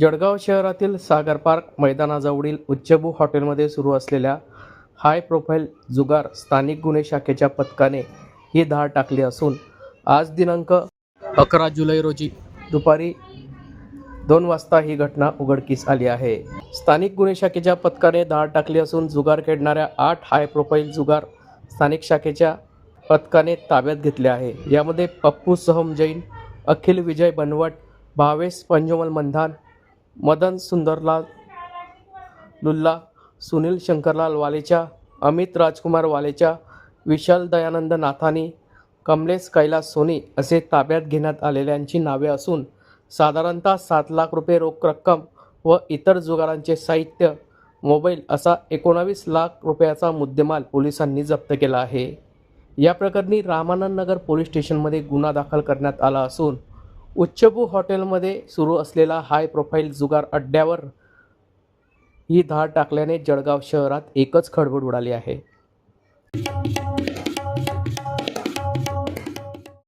जळगाव शहरातील सागर पार्क मैदानाजवळील उच्चभू हॉटेलमध्ये सुरू असलेल्या हाय प्रोफाईल जुगार स्थानिक गुन्हे शाखेच्या पथकाने ही धाड टाकली असून आज दिनांक अकरा जुलै रोजी दुपारी दोन वाजता ही घटना उघडकीस आली आहे. स्थानिक गुन्हे शाखेच्या पथकाने धाड टाकली असून जुगार खेळणाऱ्या आठ हाय प्रोफाईल जुगार स्थानिक शाखेच्या पथकाने ताब्यात घेतले आहे. यामध्ये पप्पू सहम जैन अखिल विजय बनवट भावेश पंजमल मंधान मदन सुंदरलाल लुल्ला सुनील शंकरलाल वालेचा अमित राजकुमार वालेचा विशाल दयानंद नाथानी कमलेश कैलास सोनी असे ताब्यात घेण्यात आलेल्यांची नावे असून साधारणतः सात लाख रुपये रोख रक्कम व इतर जुगारांचे साहित्य मोबाईल असा एकोणावीस लाख रुपयाचा मुद्देमाल पोलिसांनी जप्त केला आहे. या प्रकरणी रामानंद नगर पोलीस स्टेशनमध्ये गुन्हा दाखल करण्यात आला असून उच्चभू हॉटेलमध्ये सुरू असलेला हाय प्रोफाईल जुगार अड्ड्यावर ही धाड टाकल्याने जळगाव शहरात एकच खळबळ उडाली आहे.